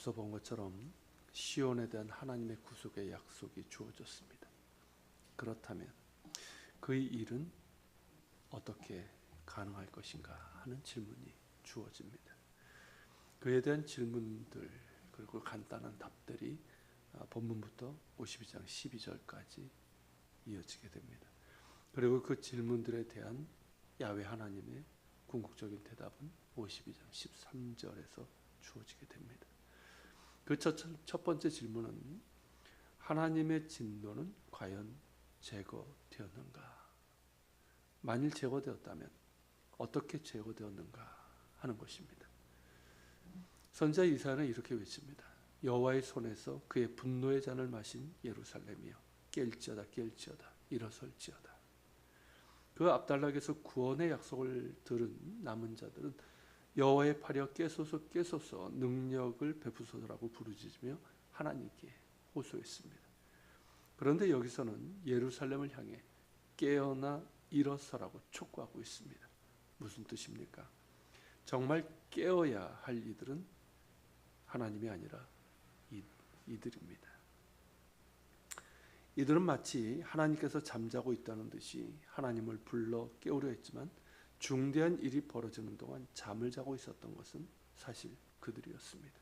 앞서 본 것처럼 시온에 대한 하나님의 구속의 약속이 주어졌습니다. 그렇다면 그의 일은 어떻게 가능할 것인가 하는 질문이 주어집니다. 그에 대한 질문들 그리고 간단한 답들이 아, 본문부터 52장 12절까지 이어지게 됩니다. 그리고 그 질문들에 대한 야외 하나님의 궁극적인 대답은 52장 13절에서 주어지게 됩니다. 그 첫 번째 질문은 하나님의 진노는 과연 제거되었는가? 만일 제거되었다면 어떻게 제거되었는가 하는 것입니다. 선자 이사는 이렇게 외칩니다. 여호와의 손에서 그의 분노의 잔을 마신 예루살렘이여 깰지어다 깰지어다 일어설지어다. 그 앞달락에서 구원의 약속을 들은 남은 자들은 여호와의 팔이여 깨소서 깨소서 능력을 베푸소서라고 부르짖으며 하나님께 호소했습니다. 그런데 여기서는 예루살렘을 향해 깨어나 일어서라고 촉구하고 있습니다. 무슨 뜻입니까? 정말 깨어야 할 이들은 하나님이 아니라 이, 이들입니다. 이들은 마치 하나님께서 잠자고 있다는 듯이 하나님을 불러 깨우려 했지만 중대한 일이 벌어지는 동안 잠을 자고 있었던 것은 사실 그들이었습니다.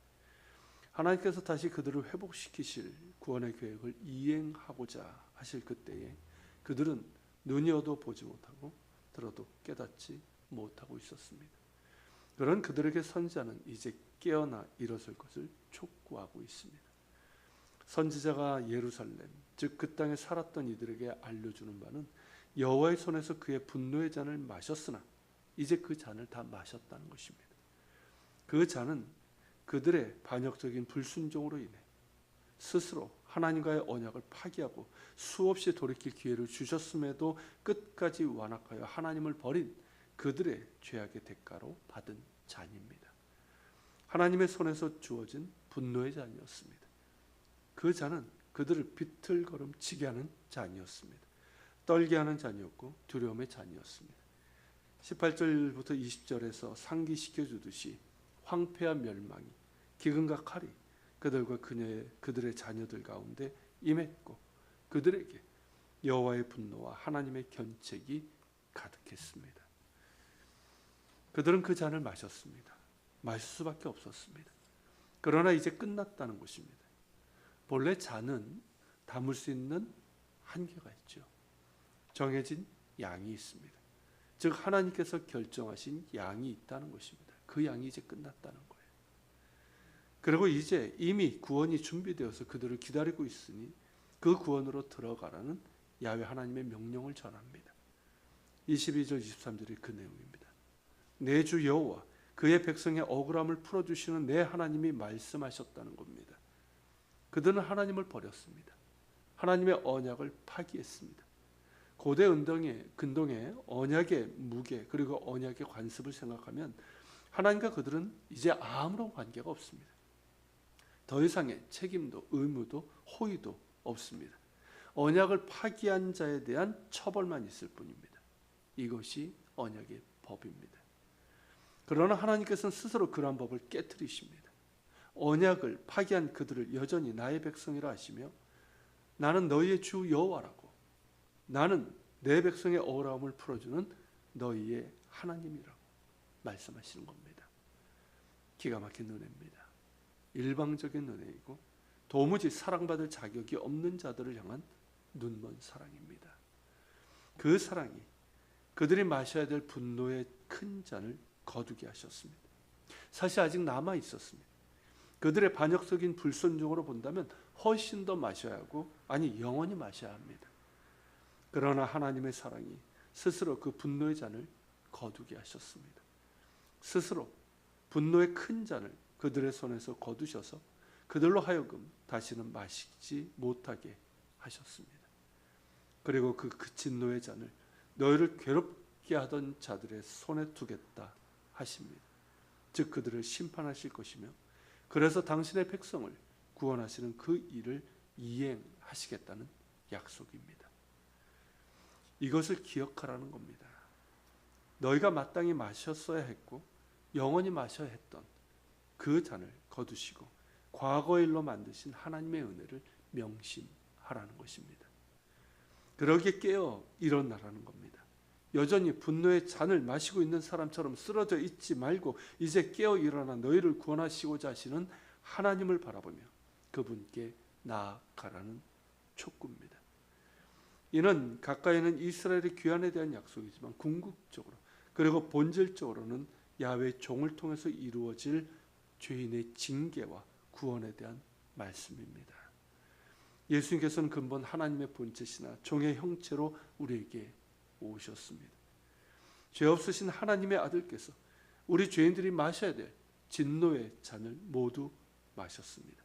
하나님께서 다시 그들을 회복시키실 구원의 계획을 이행하고자 하실 그때에 그들은 눈이어도 보지 못하고 들어도 깨닫지 못하고 있었습니다. 그런 그들에게 선지자는 이제 깨어나 일어설 것을 촉구하고 있습니다. 선지자가 예루살렘 즉 그 땅에 살았던 이들에게 알려주는 바는 여호와의 손에서 그의 분노의 잔을 마셨으나 이제 그 잔을 다 마셨다는 것입니다. 그 잔은 그들의 반역적인 불순종으로 인해 스스로 하나님과의 언약을 파기하고 수없이 돌이킬 기회를 주셨음에도 끝까지 완악하여 하나님을 버린 그들의 죄악의 대가로 받은 잔입니다. 하나님의 손에서 주어진 분노의 잔이었습니다. 그 잔은 그들을 비틀거름치게 하는 잔이었습니다. 떨게 하는 잔이었고 두려움의 잔이었습니다. 18절부터 20절에서 상기시켜 주듯이 황폐한 멸망이 기근과 칼이 그들과 그녀의 그들의 자녀들 가운데 임했고 그들에게 여호와의 분노와 하나님의 견책이 가득했습니다. 그들은 그 잔을 마셨습니다. 마실 수밖에 없었습니다. 그러나 이제 끝났다는 것입니다. 본래 잔은 담을 수 있는 한계가 있죠. 정해진 양이 있습니다. 즉 하나님께서 결정하신 양이 있다는 것입니다. 그 양이 이제 끝났다는 거예요. 그리고 이제 이미 구원이 준비되어서 그들을 기다리고 있으니 그 구원으로 들어가라는 야외 하나님의 명령을 전합니다. 22절 23절이 그 내용입니다. 내 주 여호와 그의 백성의 억울함을 풀어 주시는 내 하나님이 말씀하셨다는 겁니다. 그들은 하나님을 버렸습니다. 하나님의 언약을 파기했습니다. 고대 은동의 근동의 언약의 무게 그리고 언약의 관습을 생각하면 하나님과 그들은 이제 아무런 관계가 없습니다. 더 이상의 책임도 의무도 호의도 없습니다. 언약을 파기한 자에 대한 처벌만 있을 뿐입니다. 이것이 언약의 법입니다. 그러나 하나님께서는 스스로 그러한 법을 깨뜨리십니다. 언약을 파기한 그들을 여전히 나의 백성이라 하시며 나는 너희의 주 여호와라고 나는 내 백성의 억울함을 풀어주는 너희의 하나님이라고 말씀하시는 겁니다. 기가 막힌 은혜입니다. 일방적인 은혜이고 도무지 사랑받을 자격이 없는 자들을 향한 눈먼 사랑입니다. 그 사랑이 그들이 마셔야 될 분노의 큰 잔을 거두게 하셨습니다. 사실 아직 남아 있었습니다. 그들의 반역적인 불순종으로 본다면 훨씬 더 마셔야 하고 아니 영원히 마셔야 합니다. 그러나 하나님의 사랑이 스스로 그 분노의 잔을 거두게 하셨습니다. 스스로 분노의 큰 잔을 그들의 손에서 거두셔서 그들로 하여금 다시는 마시지 못하게 하셨습니다. 그리고 그 그친 노의 잔을 너희를 괴롭게 하던 자들의 손에 두겠다 하십니다. 즉 그들을 심판하실 것이며 그래서 당신의 백성을 구원하시는 그 일을 이행하시겠다는 약속입니다. 이것을 기억하라는 겁니다. 너희가 마땅히 마셨어야 했고 영원히 마셔야 했던 그 잔을 거두시고 과거 일로 만드신 하나님의 은혜를 명심하라는 것입니다. 그러게 깨어 일어나라는 겁니다. 여전히 분노의 잔을 마시고 있는 사람처럼 쓰러져 있지 말고 이제 깨어 일어나 너희를 구원하시고자 하시는 하나님을 바라보며 그분께 나아가라는 촉구입니다. 이는 가까이는 이스라엘의 귀환에 대한 약속이지만 궁극적으로 그리고 본질적으로는 야훼 종을 통해서 이루어질 죄인의 징계와 구원에 대한 말씀입니다. 예수님께서는 근본 하나님의 본체시나 종의 형체로 우리에게 오셨습니다. 죄 없으신 하나님의 아들께서 우리 죄인들이 마셔야 될 진노의 잔을 모두 마셨습니다.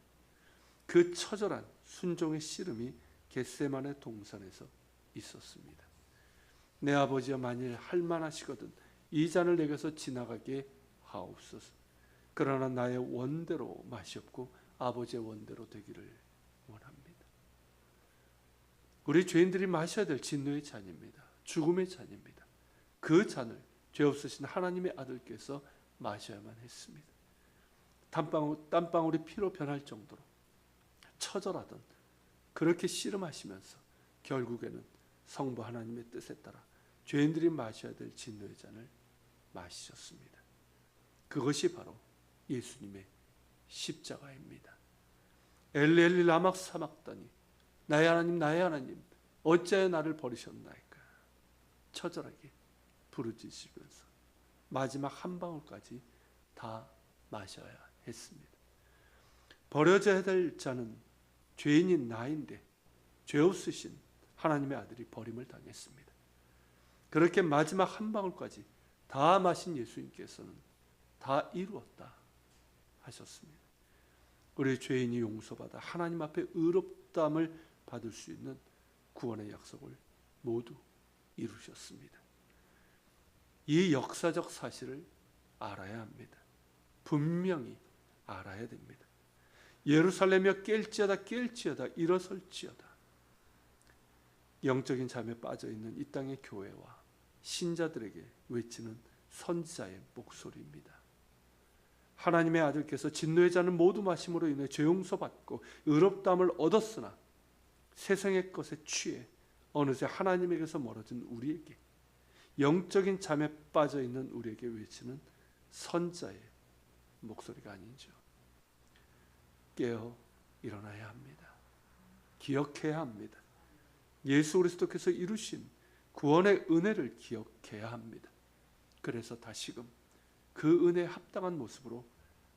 그 처절한 순종의 씨름이 겟세만의 동산에서 있었습니다. 내 아버지여 만일 할만하시거든 이 잔을 내게서 지나가게 하옵소서. 그러나 나의 원대로 마시옵고 아버지의 원대로 되기를 원합니다. 우리 죄인들이 마셔야 될 진노의 잔입니다. 죽음의 잔입니다. 그 잔을 죄 없으신 하나님의 아들께서 마셔야만 했습니다. 땀방울, 땀방울이 피로 변할 정도로 처절하던 그렇게 씨름하시면서 결국에는 성부 하나님의 뜻에 따라 죄인들이 마셔야 될 진노의 잔을 마시셨습니다. 그것이 바로 예수님의 십자가입니다. 엘리엘리 라막 사막다니 나의 하나님 나의 하나님 어찌하여 나를 버리셨나이까 처절하게 부르짖으면서 마지막 한 방울까지 다 마셔야 했습니다. 버려져야 될 자는 죄인인 나인데 죄 없으신 하나님의 아들이 버림을 당했습니다. 그렇게 마지막 한 방울까지 다 마신 예수님께서는 다 이루었다 하셨습니다. 우리 죄인이 용서받아 하나님 앞에 의롭담을 받을 수 있는 구원의 약속을 모두 이루셨습니다. 이 역사적 사실을 알아야 합니다. 분명히 알아야 됩니다. 예루살렘이여 깰지어다 깰지어다 일어설지어다 영적인 잠에 빠져 있는 이 땅의 교회와 신자들에게 외치는 선지자의 목소리입니다. 하나님의 아들께서 진노의 잔을 모두 마심으로 인해 죄 용서받고 의롭다함을 얻었으나 세상의 것에 취해 어느새 하나님에게서 멀어진 우리에게 영적인 잠에 빠져 있는 우리에게 외치는 선자의 목소리가 아닌죠. 깨어 일어나야 합니다. 기억해야 합니다. 예수 그리스도께서 이루신 구원의 은혜를 기억해야 합니다. 그래서 다시금 그 은혜에 합당한 모습으로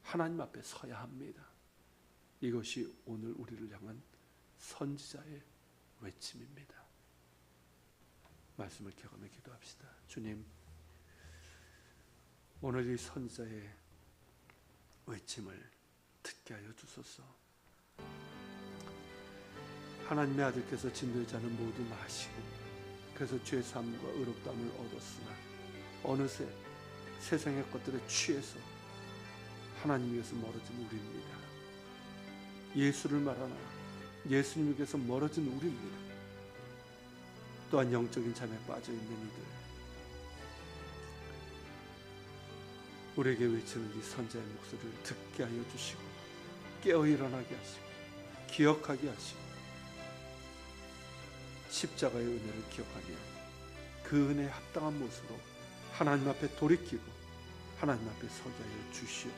하나님 앞에 서야 합니다. 이것이 오늘 우리를 향한 선지자의 외침입니다. 말씀을 기억하며 기도합시다. 주님, 오늘 이 선지자의 외침을 듣게 하여 주소서. 하나님의 아들께서 잔을 모두 마시고 그래서 죄 사함과 의롭다함을 얻었으나 어느새 세상의 것들에 취해서 하나님에게서 멀어진 우리입니다. 예수를 말하나 예수님에게서 멀어진 우리입니다. 또한 영적인 잠에 빠져 있는 이들 우리에게 외치는 이 선자의 목소리를 듣게 하여 주시고 깨어 일어나게 하시고 기억하게 하시고 십자가의 은혜를 기억하며 그 은혜에 합당한 모습으로 하나님 앞에 돌이키고 하나님 앞에 서게 하여 주시옵소서.